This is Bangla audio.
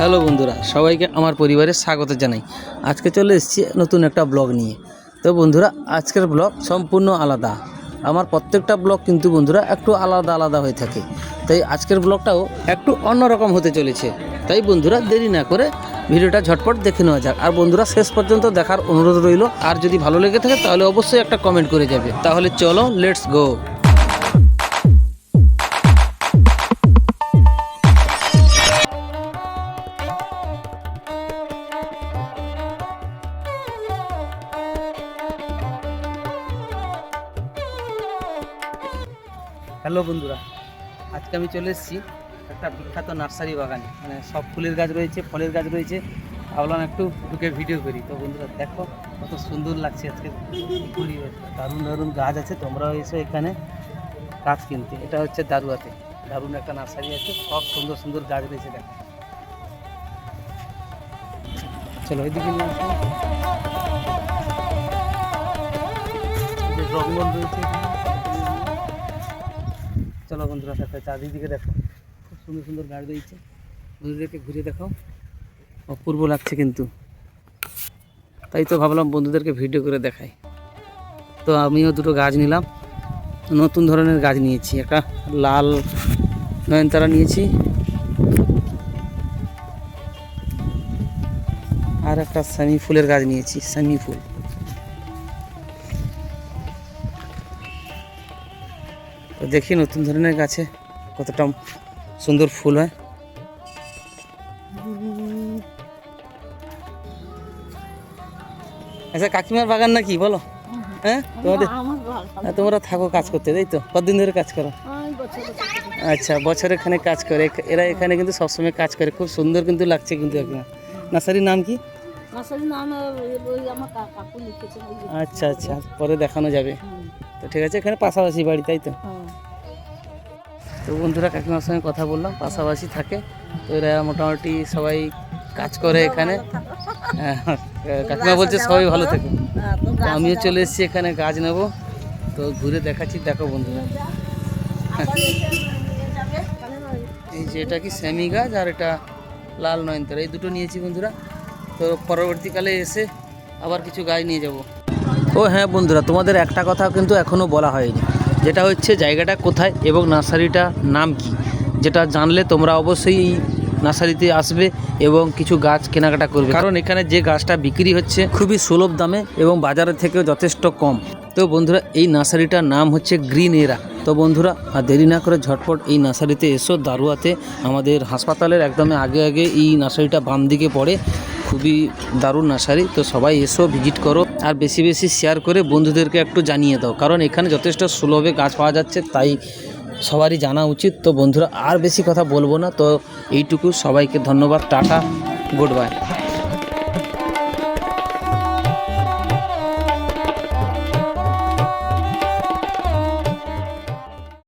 হ্যালো বন্ধুরা, সবাইকে আমার পরিবারে স্বাগত জানাই। আজকে চলে এসেছি নতুন একটা ব্লগ নিয়ে। তো বন্ধুরা, আজকের ব্লগ সম্পূর্ণ আলাদা। আমার প্রত্যেকটা ব্লগ কিন্তু বন্ধুরা একটু আলাদা আলাদা হয়ে থাকে। তাই আজকের ব্লগটাও একটু অন্যরকম হতে চলেছে। তাই বন্ধুরা, দেরি না করে ভিডিওটা ঝটপট দেখে নেওয়া যাক। আর বন্ধুরা, শেষ পর্যন্ত দেখার অনুরোধ রইল। আর যদি ভালো লেগে থাকে, তাহলে অবশ্যই একটা কমেন্ট করে যাবে। তাহলে চলো লেটস গো হ্যালো বন্ধুরা, আজকে আমি চলে এসেছি একটা বিখ্যাত নার্সারি বাগানে। মানে সব ফুলের গাছ রয়েছে, ফলের গাছ রয়েছে। ভাবলাম একটু ঢুকে ভিডিও করি। তো বন্ধুরা, দেখো কত সুন্দর লাগছে আজকে। দারুণ দারুণ গাছ আছে, তোমরাও এসো এখানে গাছ কিনতে। এটা হচ্ছে দারুয়াতে। দারুণ একটা নার্সারি আছে, সব সুন্দর সুন্দর গাছ রয়েছে, দেখো। চলো ওইদিকে রয়েছে। চলো বন্ধুরা সাথে চারিদিকে দেখো। খুব সুন্দর সুন্দর গাছ রয়েছে। বন্ধুদেরকে ঘুরে দেখাও। অপূর্ব লাগছে কিন্তু। তাই তো ভাবলাম বন্ধুদেরকে ভিডিও করে দেখাই। তো আমিও দুটো গাছ নিলাম। নতুন ধরনের গাছ নিয়েছি। একটা লাল নয়নতারা নিয়েছি। আর একটা সানি ফুলের গাছ নিয়েছি সানি ফুল। তো দেখি নতুন ধরনের গাছে কতটা সুন্দর ফুল হয়। আচ্ছা কাকিমার বাগান নাকি? বলো। হ্যাঁ? তোমাদের হ্যাঁ, তোমরা থাকো কাজ করতে তাই তো? কতদিন ধরে কাজ করো? আচ্ছা বছরে এখানে কাজ করে। এরা এখানে কিন্তু সবসময় কাজ করে। খুব সুন্দর কিন্তু লাগছে কিন্তু একদম নার্সারির নাম কি? আচ্ছা আচ্ছা পরে দেখানো যাবে। তো ঠিক আছে এখানে পাশাপাশি বাড়ি তাই তো? হ্যাঁ। তো বন্ধুরা কাকিমার সঙ্গে কথা বললাম পাশাপাশি থাকে। তো এরা মোটামুটি সবাই কাজ করে এখানে। হ্যাঁ, কাকিমা বলছে সবাই ভালো থাকে। হ্যাঁ, আমিও চলে এসেছি এখানে গাছ নেব। তো ঘুরে দেখাচ্ছি দেখো বন্ধুরা। এই যে এটা কি স্যামি গাছ আর এটা লাল নয়নতারা এই দুটো নিয়েছি বন্ধুরা। তো পরবর্তীকালে এসে আবার কিছু গাছ নিয়ে যাব। ও হ্যাঁ বন্ধুরা, তোমাদের একটা কথা কিন্তু এখনও বলা হয়নি। যেটা হচ্ছে জায়গাটা কোথায় এবং নার্সারিটা নাম কি? যেটা জানলে তোমরা অবশ্যই নার্সারিতে আসবে এবং কিছু গাছ কেনাকাটা করবে। কারণ এখানে যে গাছটা বিক্রি হচ্ছে খুবই সুলভ দামে এবং বাজারের থেকেও যথেষ্ট কম। তো বন্ধুরা, এই নার্সারিটার নাম হচ্ছে গ্রিন এরা। তো বন্ধুরা, আর দেরি না করে ঝটপট এই নার্সারিতে এসো, দারুয়াতে। আমাদের হাসপাতালের একদম আগে আগে এই নার্সারিটা বাম দিকে পড়ে। খুবই দারুণ নার্সারি, তো সবাই এসো, ভিজিট করো। আর বেশি বেশি শেয়ার করে বন্ধুদেরকে একটু জানিয়ে দাও, কারণ এখানে যথেষ্ট সুলভে গাছ পাওয়া যাচ্ছে, তাই সবারই জানা উচিত। তো বন্ধুরা, আর বেশি কথা বলব না, তো এইটুকু সবাইকে ধন্যবাদ, টাটা গুড বাই